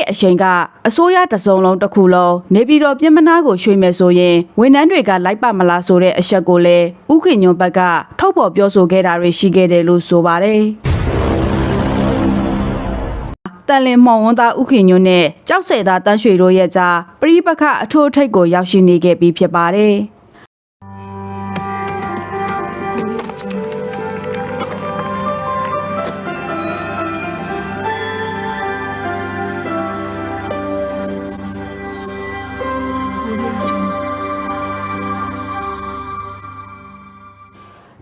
ဒီအချိန်ကအစိုးရတစုံလုံးတစ်ခုလုံးနေပြည်တော်ပြည်မနာကိုရွှေ့မယ်ဆိုရင်ဝန်ထမ်းတွေကလိုက်ပါမလားဆိုတဲ့အချက်ကိုလည်းဥခင်ညွန့်ဘက်ကထုတ်ဖော်ပြောဆိုခဲ့တာတွေရှိခဲ့တယ်လို့ဆိုပါတယ်တန်လင်မောင်ဝန်သားဥခင်ညွန့်နဲ့ကြောက်စဲသားတန်းရွှေတို့ရဲ့ကြားပရိပခအထိုးအထိတ်ကိုရောက်ရှိနေခဲ့ပြီးဖြစ်ပါတယ်။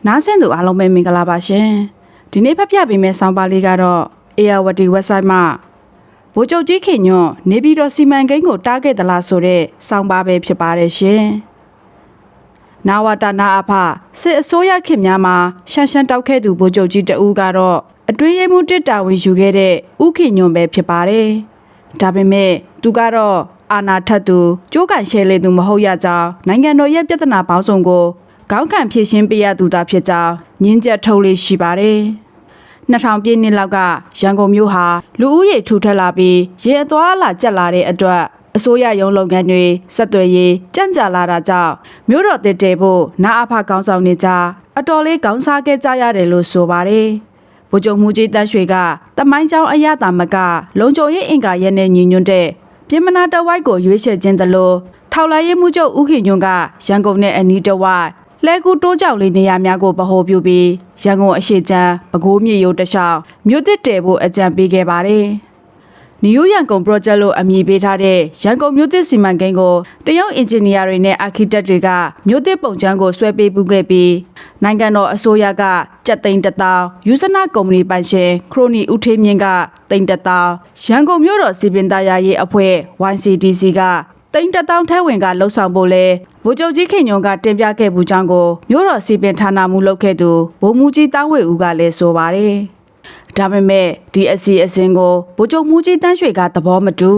နားဆင်သူအားလုံးပဲမင်္ဂလာပါရှင်ဒီနေ့ဖတ်ပြပေးမယ့်ဆောင်းပါးလေးကတော့ ARWD website မှာဗိုလ်ချုပ်ကြီးခင်ညွန့်နေပြည်တော်စီမံကိန်းကိုတားခဲ့သလားဆိုတဲ့ဆောင်းပါးပဲဖြစ်ပါတယ်ရှင်နာဝတာနာအဖစစ်အစိုးရခေတ်များမှာရှန်ရှန်တောက်ခဲ့သူဗိုလ်ချုပ်ကြီးတဦးကတော့အတွင်းရေးမှူးတစ်တာဝန်ယူခဲ့တဲ့ဥခင်ညွန့်ပဲဖြစ်ပါတယ်ဒါပေမဲ့သူကတော့အာနာထက်သူကြိုးကန်ရှဲလေသူမဟုတ်ရကြောင်းနိုင်ငံတော်ရဲ့ပြဿနာပေါင်းစုံကို ခေါင်းခံဖြည့်ရှင်းပေးရသူသားဖြစ်ကြောင်းညင်းချက်ထုတ်လေးရှိပါတယ်။2000ပြည့်နှစ်လောက်ကရန်ကုန်မြို့ဟာလူဦးရေထူထပ်လာပြီးရေအသွားအလာကျက်လာတဲ့အတွက်အစိုးရရုံးလုပ်ငန်းတွေဆက်သွယ်ရေးကြန့်ကြာလာတာကြောင့်မြို့တော်တည်တည်ဖို့နာအဖကောင်းဆောင်နေကြအတော်လေးကောင်းစားခဲ့ကြရတယ်လို့ဆိုပါတယ်။ဗိုလ်ချုပ်မူကြီးတက်ရွှေကတမိုင်းကျောင်းအရသာမကလုံခြုံရေးအင်္ကာရဲနဲ့ညီညွတ်တဲ့ပြင်မနာတဝိုက်ကိုရွေးချယ်ခြင်းတလို့ထောက်လာရေးမှုချုပ်ဦးခင်ညွန့်ကရန်ကုန်နဲ့အနီးတဝိုက် လဲကူတိုးကြောက်လေးနေရာများကိုဗဟိုပြုပြီးရန်ကုန်အရှိချမ်းပဲခူးမြေရိုးတလျှောက်မြို့တစ်တဲဖို့အကြံပေးခဲ့ပါတယ်။နယူးရန်ကုန် project လို့အမည်ပေးထားတဲ့ရန်ကုန်မြို့တစ်စီမံကိန်းကိုတရုတ်အင်ဂျင်နီယာတွေနဲ့အာခီတက်တွေကမြို့တစ်ပုံချမ်းကိုဆွဲပေးပူးခဲ့ပြီးနိုင်ငံတော်အစိုးရကကြက်သိန်းတစ်တောင်းယူဇနာကုမ္ပဏီပိုင်ရှင်ခရိုနီဦးထေးမြင့်ကသိန်းတစ်တောင်းရန်ကုန်မြို့တော်စီပင်သားရရေးအဖွဲ့ YCDC က တိန်တတောင်းထဲဝင်ကလှုပ်ဆောင်ဖို့လဲဗိုလ်ချုပ်ကြီးခင်ညုံကတင်ပြခဲ့ဘူးကြောင်းကိုမြို့တော်စီပင်ဌာနမှုလုပ်ခဲ့သူဗိုလ်မှူးကြီးတောင်းဝေဦးကလည်းဆိုပါတယ်။ဒါပေမဲ့ဒီအစီအစဉ်ကိုဗိုလ်ချုပ်မှူးကြီးတန်းရွှေကသဘောမတူ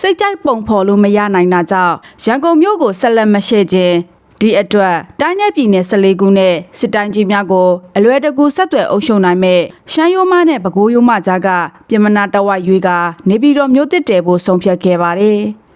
စိတ်ကြိုက်ပုံဖော်လို့မရနိုင်တာကြောင့်ရန်ကုန်မြို့ကိုဆက်လက်မရှေ့ခြင်းဒီအတွက်တိုင်းနယ်ပြည်နယ်14ခုနဲ့စစ်တိုင်းကြီးများကိုအလွယ်တကူဆက်သွယ်အုပ်ချုပ်နိုင်မဲ့ရှမ်းရိုးမနဲ့ပဲခူးရိုးမကြားကပြင်မနာတဝိုက်ရွေးကနေပြည်တော်မြို့တစ်တဲဖို့ဆုံးဖြတ်ခဲ့ပါတယ်။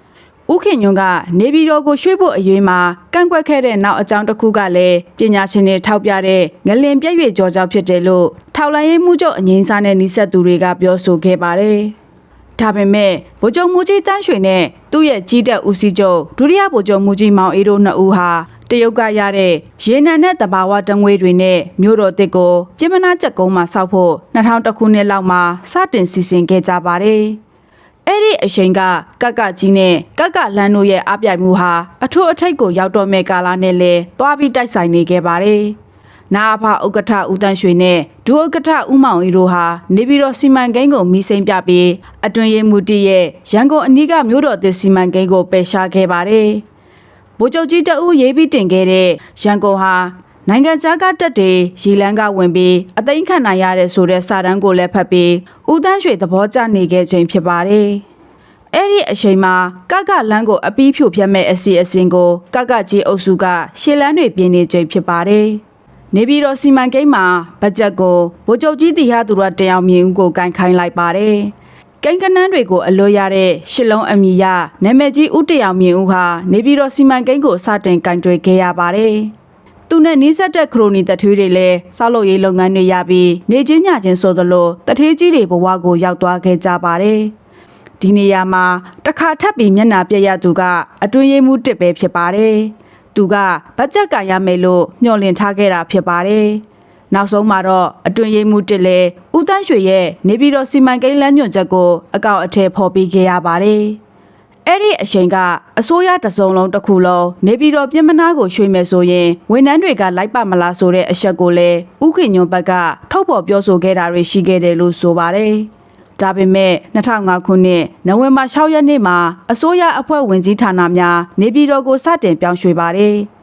ဥခင်ညွန့်ကနေပြည်တော်ကိုရွှေ့ဖို့အရေးမှာကန့်ကွက်ခဲ့တဲ့နောက်အကြောင်းတစ်ခုကလည်းပညာရှင်တွေထောက်ပြတဲ့ငလင်ပြည့်ရွေကြောကြောင့်ဖြစ်တယ်လို့ထောက်လိုင်းရေးမှုချုပ်အငိမ့်စားနဲ့နှိဆက်သူတွေကပြောဆိုခဲ့ပါတယ်။ဒါပေမဲ့ဗိုလ်ချုပ်မူကြီးတန်းရွှေနဲ့သူ့ရဲ့ကြီးတက်ဦးစီးချုပ်ဒုတိယဗိုလ်ချုပ်မူကြီးမောင်အေးတို့နှစ်ဦးဟာတရုတ်ကရတဲ့ရေနံနဲ့တဘာဝတငွေတွေနဲ့မြို့တော်တစ်ကိုပြည်မနာချက်ကုန်းမှာစောက်ဖို့2000ခုနှစ်လောက်မှာစတင်စီစဉ်ခဲ့ကြပါတယ်။ အဲ့ဒီအချိန်ကကက်ကကြီးနဲ့ကက်ကလန်းတို့ရဲ့အပြိုင်မှုဟာအထွတ်အထိပ်ကိုရောက်တော့မဲ့ကာလနဲ့လဲတွားပြီးတိုက်ဆိုင်နေခဲ့ပါတယ်။နာအဖဥက္ကဋ္ဌဦးတန်းရွှေနဲ့ဒုဥက္ကဋ္ဌဦးမောင်အေးတို့ဟာနေပြည်တော်စီမံကိန်းကိုမီးစိမ်းပြပြီးအတွင်ရေးမှုတီရဲ့ရန်ကုန်အနီးကမြို့တော်သစ်စီမံကိန်းကိုပယ်ရှားခဲ့ပါတယ်။ဗိုလ်ချုပ်ကြီးတအူးရေးပြီးတင်ခဲ့တဲ့ရန်ကုန်ဟာ နိုင်ငံခြားကတက်တွေရီလန်းကဝင်ပြီးအသိမ်းခံနိုင်ရတဲ့ဆိုတဲ့စာတမ်းကိုလည်းဖတ်ပြီးဦးတန်းရွှေသဘောကျနေခဲ့ခြင်းဖြစ်ပါတယ်။အဲ့ဒီအချိန်မှာကကလန်းကိုအပီးဖြိုဖျက်မဲ့အစီအစဉ်ကိုကကကြီးအုပ်စုကရှေ့လန်းတွေပြင်နေခြင်းဖြစ်ပါတယ်။နေပြည်တော်စီမံကိန်းမှာဘတ်ဂျက်ကိုဗိုလ်ချုပ်ကြီးတီဟာသူရတယောက်မြင်ဦးကိုကင်ခိုင်းလိုက်ပါတယ်။ကိန်းကနန်းတွေကိုအလွတ်ရတဲ့ရှစ်လုံးအမည်ရနာမည်ကြီးဦးတရောင်မြင့်ဦးဟာနေပြည်တော်စီမံကိန်းကိုစတင်ကင်တွယ်ခဲ့ရပါတယ်။ သူနဲ့နီးစပ်တဲ့ခရိုနီတထွေးတွေလည်းစောက်လုပ်ရေးလုပ်ငန်းတွေရပြီးနေချင်းညချင်းဆိုသလိုတထေးကြီးတွေဘဝကိုရောက်သွားခဲ့ကြပါတယ်။ဒီနေရာမှာတစ်ခါထပ်ပြီးမျက်နာပြက်ရသူကအတွင်းရေးမှုတစ်ပဲဖြစ်ပါတယ်။သူကဘတ်ဂျက်ကင်ရမယ်လို့ညှော်လင့်ထားခဲ့တာဖြစ်ပါတယ်။နောက်ဆုံးမှာတော့အတွင်ရေးမှုတစ်လေဦးတန်းရွှေရဲ့နေပြည်တော်စီမံကိန်းလမ်းညွှန်ချက်ကိုအကောင့်အထည်ဖော်ပေးခဲ့ရပါတယ်။ အဲ့ဒီအချိန်ကအစိုးရတစုံလုံးတစ်ခုလုံးနေပြည်တော်ပြည်မနာကိုရွှေ့မယ်ဆိုရင်ဝန်ထမ်းတွေကလိုက်ပါမလားဆိုတဲ့အချက်ကိုလည်းဥခင်ညွန့်ဘက်ကထုတ်ဖော်ပြောဆိုခဲ့တာတွေရှိခဲ့တယ်လို့ဆိုပါတယ်။ဒါပေမဲ့2005ခုနှစ်နိုဝင်ဘာ6ရက်နေ့မှာအစိုးရအဖွဲ့ဝင်ကြီးဌာနများနေပြည်တော်ကိုစတင်ပြောင်းရွှေ့ပါတယ်။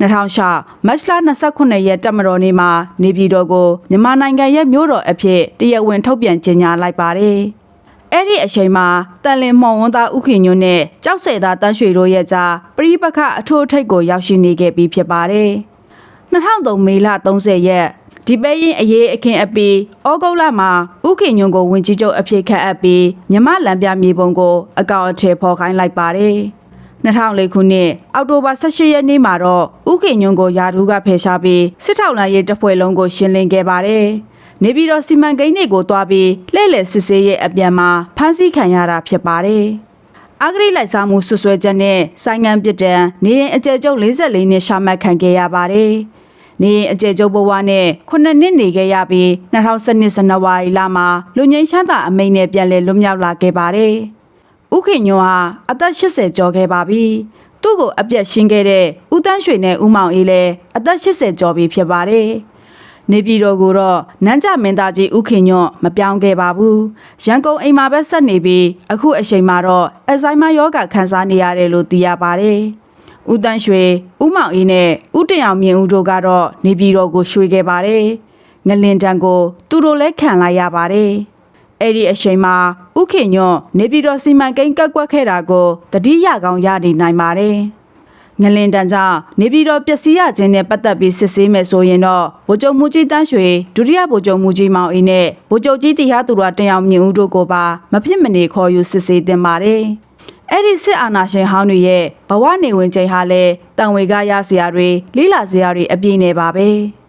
2006မတ်လ29ရက်တက်မတော်နေ့မှာနေပြည်တော်ကိုမြန်မာနိုင်ငံရဲ့မြို့တော်အဖြစ်တရားဝင်ထုတ်ပြန်ကြေညာလိုက်ပါတယ်။ အဲ့ဒီအချိန်မှာတန်လင်မော်ဝန်သားဥခင်ညွန့်နဲ့ကြောက်စဲသားတန်းရွှေတို့ရဲ့ကြားပရိပခအထိုးအထိပ်ကိုရောက်ရှိနေခဲ့ပြီးဖြစ်ပါတယ်။2003မေလ30ရက်ဒီဒီပဲရင်အရေးအခင်းအပီဩဂုတ်လမှာဥခင်ညွန့်ကိုဝင်ကြီးချုပ်အဖြစ်ခန့်အပ်ပြီးမြမလံပြမြေပုံကိုအကောင့်အထည်ဖော်ခိုင်းလိုက်ပါတယ်2004ခုနှစ်အောက်တိုဘာ18ရက်နေ့မှာတော့ဥခင်ညွန့်ကိုယာဒူးကဖယ်ရှားပြီးစစ်ထောက်လှမ်းရေးတပ်ဖွဲ့လုံးကိုရှင်းလင်းခဲ့ပါတယ် နေပြည်တော်စီမံကိန်းတွေကိုတွားပြီးလှည့်လည်စစ်ဆေးရေးအပြန်မှာဖမ်းဆီးခံရတာဖြစ်ပါတယ်အဂရိလိုက်စားမှုဆွဆွဲချက်နဲ့ဆိုင်ငံပစ်ဒဏ်နေရင်အကျယ်ကျုပ်44နှစ်ရှာမှတ်ခံခဲ့ရပါတယ်။နေရင်အကျယ်ကျုပ်ဘဝနဲ့9နှစ်နေခဲ့ရပြီး2012ဇန်နဝါရီလမှာလူငိမ့်ချမ်းသာအမိန့်နဲ့ပြန်လည်လွတ်မြောက်လာခဲ့ပါတယ်။ဥခင်ညွန့်ဟာအသက်80ကျော်ခဲ့ပါပြီ။သူ့ကိုအပြက်ရှင်းခဲ့တဲ့ဦးတန်းရွှေနဲ့ဦးမောင်အေးလည်းအသက်80ကျော်ပြီဖြစ်ပါတယ်။ နေပြည်တော်ကိုတော့နန်းကြမင်းသားကြီးဥခင်ညွန့်မပြောင်းခဲ့ပါဘူးရန်ကုန်အိမ်မှာပဲဆက်နေပြီးအခုအချိန်မှာတော့အဇိုင်းမယောဂခံစားနေရတယ်လို့သိရပါတယ်ဦးတန်းရွှေဦးမောင်အေးနဲ့ဦးတင်အောင်မြင့်ဦးတို့ကတော့နေပြည်တော်ကိုရွှေ့ခဲ့ပါတယ်ငလင်တန်ကိုသူတို့လည်းခံလိုက်ရပါတယ်အဲ့ဒီအချိန်မှာဥခင်ညွန့်နေပြည်တော်စီမံကိန်းကက်ကွက်ခဲ့တာကိုတတိယကောင်ရနေနိုင်ပါတယ် ငလင်တန်ကြောင့်နေပြည်တော်ပျက်စီးရခြင်းနဲ့ပတ်သက်ပြီးစစ်ဆေးမယ်ဆိုရင်တော့ဗိုလ်ချုပ်မူကြီးတန်းရွှေဒုတိယဗိုလ်ချုပ်မူကြီးမောင်အေးနဲ့ဗိုလ်ချုပ်ကြီးတရားသူတော်တင်အောင်မြင့်ဦးတို့ကိုပါမဖြစ်မနေခေါ်ယူစစ်ဆေးတင်ပါတယ်။အဲ့ဒီစစ်အာဏာရှင်ဟောင်းတွေရဲ့ဘဝနေဝင်ချိန်ဟာလဲတန်ဝေကရစရာတွေလိလာစရာတွေအပြည့်နေပါပဲ။